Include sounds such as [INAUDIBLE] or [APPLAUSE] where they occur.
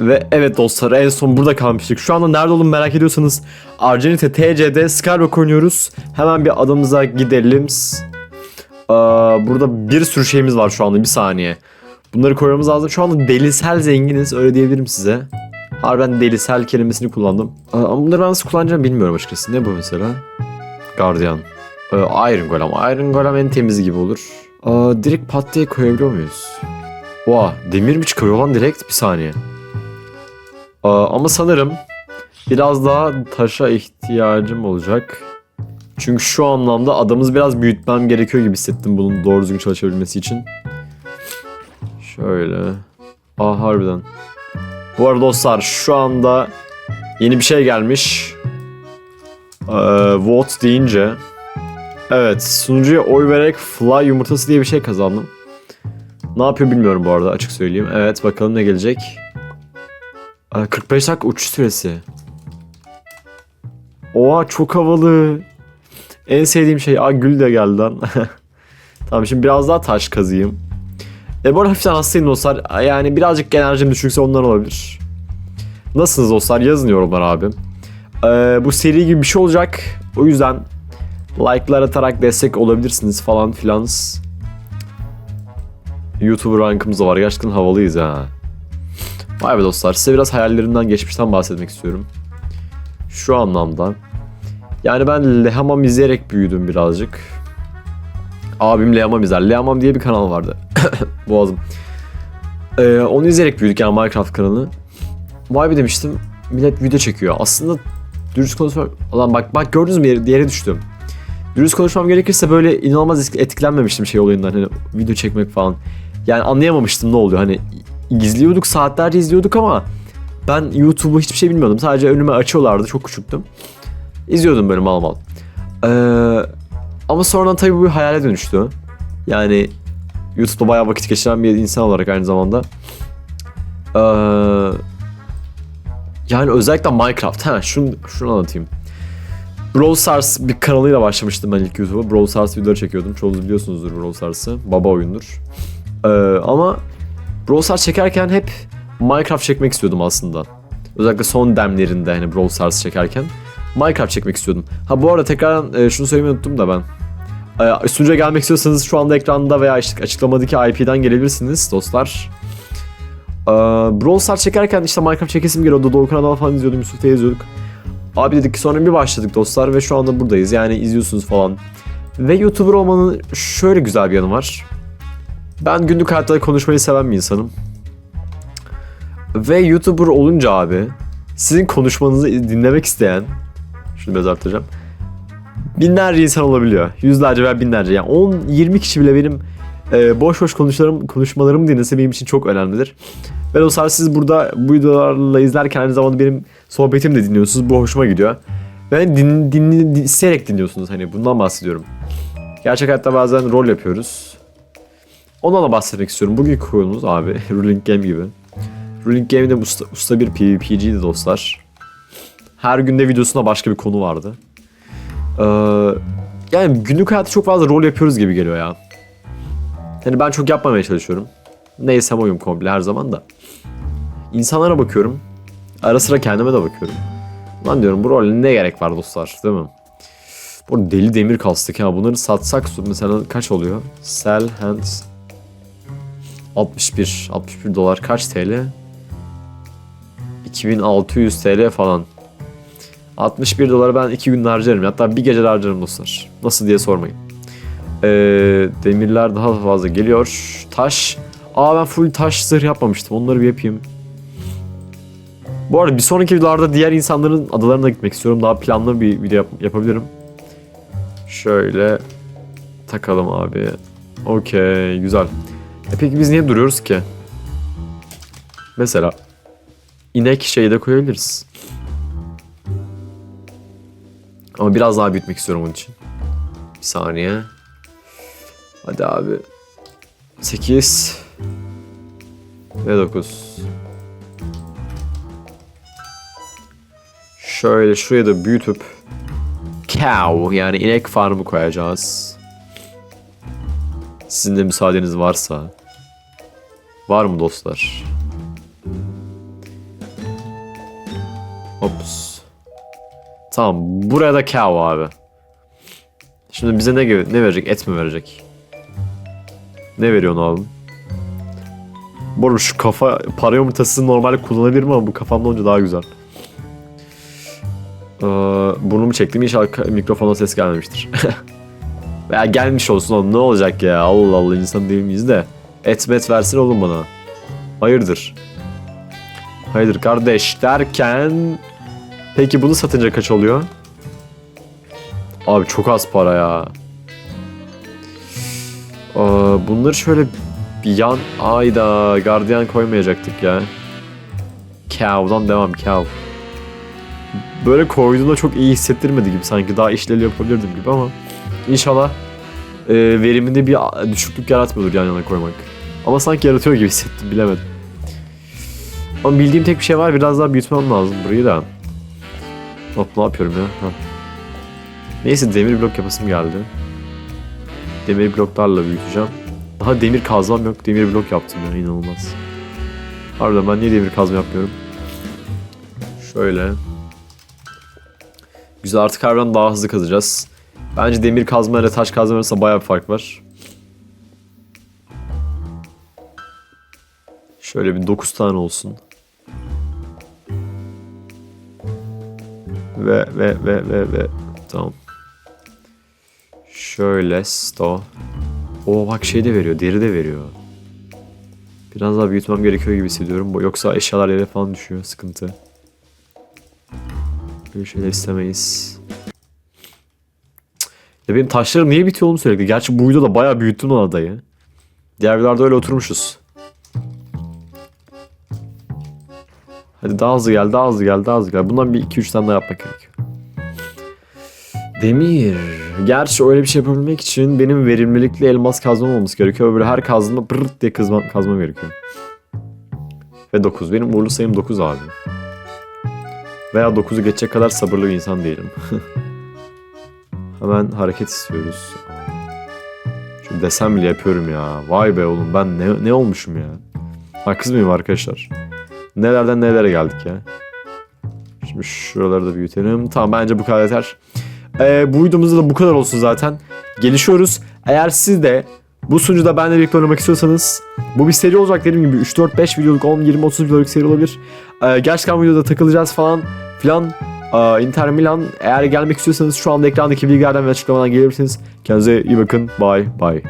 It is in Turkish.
Ve evet dostlar en son burada kalmıştık. Şu anda nerede olduğumu merak ediyorsanız Arjanite TC'de Skyblock oynuyoruz. Hemen bir adamıza gidelim. Aa, burada bir sürü şeyimiz var şu anda bir saniye. Bunları koymamız lazım. Şu anda delisel zenginiz öyle diyebilirim size. Harbiden delisel kelimesini kullandım. Aa, ama bunları ben nasıl kullanacağım bilmiyorum açıkçası. Ne bu mesela? Guardian. Ee, Iron Golem. Iron Golem en temizi gibi olur. Aa, direkt pat diye koyabiliyor muyuz? Oha demir mi çıkarıyor lan direkt? Bir saniye. Ama sanırım biraz daha taşa ihtiyacım olacak. Çünkü şu anlamda adamımızı biraz büyütmem gerekiyor gibi hissettim bunun doğru düzgün çalışabilmesi için. Şöyle. Aa harbiden. Bu arada dostlar şu anda yeni bir şey gelmiş. Ee, vote deyince. Evet sunucuya oy vererek fly yumurtası diye bir şey kazandım. Ne yapıyor bilmiyorum bu arada açık söyleyeyim. Evet bakalım ne gelecek. Aa, 45 dakika uçuş süresi. Oha çok havalı. En sevdiğim şey. Aa gül de geldi lan. [LAUGHS] tamam şimdi biraz daha taş kazıyım. E bu arada hafiften hastayım dostlar. Yani birazcık enerjim düşükse ondan olabilir. Nasılsınız dostlar? Yazın yorumlar abi. Ee, bu seri gibi bir şey olacak. O yüzden like'lar atarak destek olabilirsiniz falan filan. YouTuber rankımız da var. Gerçekten havalıyız ha. Vay be dostlar. Size biraz hayallerimden geçmişten bahsetmek istiyorum. Şu anlamda. Yani ben Lehamam izleyerek büyüdüm birazcık. Abim Lehamam izler. Lehamam diye bir kanal vardı. [COUGHS] Boğazım. Ee, onu izleyerek büyüdük yani Minecraft kanalı. Vay be demiştim. Millet video çekiyor. Aslında dürüst konuşmam... Lan bak bak gördünüz mü yere, yere düştüm. Dürüst konuşmam gerekirse böyle inanılmaz etkilenmemiştim şey olayından hani video çekmek falan. Yani anlayamamıştım ne oluyor hani izliyorduk saatlerce izliyorduk ama ben YouTube'u hiçbir şey bilmiyordum. Sadece önüme açıyorlardı çok küçüktüm. İzliyordum böyle mal mal. Ee, ama sonradan tabii bu bir hayale dönüştü. Yani YouTube'da bayağı vakit geçiren bir insan olarak aynı zamanda. Ee, yani özellikle Minecraft. Ha şunu, şunu anlatayım. Brawl Stars bir kanalıyla başlamıştım ben ilk YouTube'a. Brawl Stars videoları çekiyordum. Çoğunuz biliyorsunuzdur Brawl Stars'ı. Baba oyundur. Ee, ama Brawl Stars çekerken hep Minecraft çekmek istiyordum aslında. Özellikle son demlerinde hani Brawl Stars çekerken. Minecraft çekmek istiyordum. Ha bu arada tekrar e, şunu söylemeyi unuttum da ben. E, sunucuya gelmek istiyorsanız şu anda ekranda veya işte açıklamadaki IP'den gelebilirsiniz dostlar. E, Brawl Stars çekerken işte Minecraft çekesim geliyordu. Doğukan Adal falan izliyordum. Yusuf'ta izliyorduk. Abi dedik ki sonra bir başladık dostlar ve şu anda buradayız. Yani izliyorsunuz falan. Ve YouTuber olmanın şöyle güzel bir yanı var. Ben günlük hayatta konuşmayı seven bir insanım. Ve YouTuber olunca abi sizin konuşmanızı dinlemek isteyen şunu biraz arttıracağım. Binlerce insan olabiliyor. Yüzlerce veya binlerce. Yani 10-20 kişi bile benim e, boş boş konuşmalarım, konuşmalarımı dinlese benim için çok önemlidir. Ve dostlar siz burada bu videolarla izlerken aynı zamanda benim sohbetimi de dinliyorsunuz. Bu hoşuma gidiyor. Ve din, din, din, isteyerek dinliyorsunuz. Hani bundan bahsediyorum. Gerçek hayatta bazen rol yapıyoruz. Ondan da bahsetmek istiyorum. Bugünkü konumuz abi [LAUGHS] Ruling Game gibi. Ruling Game'de usta, usta bir PvP'ciydi dostlar. Her günde videosunda başka bir konu vardı. Ee, yani günlük hayatta çok fazla rol yapıyoruz gibi geliyor ya. Yani ben çok yapmamaya çalışıyorum. Neysem oyum komple her zaman da. İnsanlara bakıyorum. Ara sıra kendime de bakıyorum. Lan diyorum bu role ne gerek var dostlar değil mi? Bu deli demir kastık ya. Bunları satsak mesela kaç oluyor? Sell hands 61 61 dolar kaç TL? 2600 TL falan. 61 doları ben 2 gün harcarım. Hatta bir gece harcarım dostlar. Nasıl diye sormayın. Ee, demirler daha fazla geliyor. Taş. Aa ben full taş zırh yapmamıştım. Onları bir yapayım. Bu arada bir sonraki videolarda diğer insanların adalarına gitmek istiyorum. Daha planlı bir video yap- yapabilirim. Şöyle takalım abi. Okey güzel. E peki biz niye duruyoruz ki? Mesela inek şeyi de koyabiliriz. Ama biraz daha büyütmek istiyorum onun için. Bir saniye. Hadi abi. 8 ve 9. Şöyle şuraya da büyütüp cow yani inek farmı koyacağız. Sizin de müsaadeniz varsa. Var mı dostlar? Ops. Tamam buraya da cow abi. Şimdi bize ne, ne verecek? Et mi verecek? Ne veriyorsun abi? Bu arada şu kafa para yumurtasını normalde kullanabilirim ama bu kafamda olunca daha güzel. Ee, burnumu çektim inşallah mikrofona ses gelmemiştir. [LAUGHS] Veya gelmiş olsun oğlum ne olacak ya Allah Allah insan değil miyiz de. Et met versin oğlum bana. Hayırdır? Hayırdır kardeş derken... Peki bunu satınca kaç oluyor? Abi çok az para ya. Aa, bunları şöyle bir yan... Ayda gardiyan koymayacaktık ya. Cow'dan devam cow. Böyle koyduğunda çok iyi hissettirmedi gibi sanki daha işleri yapabilirdim gibi ama inşallah e, veriminde bir düşüklük yaratmıyordur yan yana koymak. Ama sanki yaratıyor gibi hissettim bilemedim. Ama bildiğim tek bir şey var biraz daha büyütmem lazım burayı da. Hop ne yapıyorum ya? Ha. Neyse demir blok yapasım geldi. Demir bloklarla büyüteceğim. Daha demir kazmam yok. Demir blok yaptım ya inanılmaz. Harbiden ben niye demir kazma yapmıyorum? Şöyle. Güzel artık harbiden daha hızlı kazacağız. Bence demir kazma ile taş kazma arasında bayağı bir fark var. Şöyle bir 9 tane olsun. Ve ve ve ve ve tamam. Şöyle sto. O bak şey de veriyor, deri de veriyor. Biraz daha büyütmem gerekiyor gibi hissediyorum. Yoksa eşyalar yere falan düşüyor, sıkıntı. Böyle şeyler istemeyiz. Ya benim taşlarım niye bitiyor oğlum sürekli? Gerçi bu videoda bayağı büyüttüm lan adayı. Diğer videolarda öyle oturmuşuz. Hadi daha hızlı gel, daha hızlı gel, daha hızlı gel. Bundan bir 2-3 tane daha yapmak gerekiyor. Demir. Gerçi öyle bir şey yapabilmek için benim verimlilikli elmas kazmam olması gerekiyor. Böyle her kazdığımda pırırt diye kazmam, kazmam gerekiyor. Ve 9. Benim uğurlu sayım 9 abi. Veya 9'u geçecek kadar sabırlı bir insan değilim. [LAUGHS] Hemen hareket istiyoruz. Şu desem bile yapıyorum ya. Vay be oğlum ben ne, ne olmuşum ya. Haksız mıyım arkadaşlar? Nelerden nelere geldik ya. Şimdi şuraları da büyütelim. Tamam bence bu kadar yeter. Ee, bu videomuzda da bu kadar olsun zaten. Gelişiyoruz. Eğer siz de bu sunucuda benle birlikte oynamak istiyorsanız bu bir seri olacak dediğim gibi 3 4 5 videoluk 10 20 30 videoluk seri olabilir. Ee, gerçekten videoda takılacağız falan filan. Ee, Inter Milan eğer gelmek istiyorsanız şu anda ekrandaki bilgilerden ve açıklamadan gelebilirsiniz. Kendinize iyi bakın. Bye bye.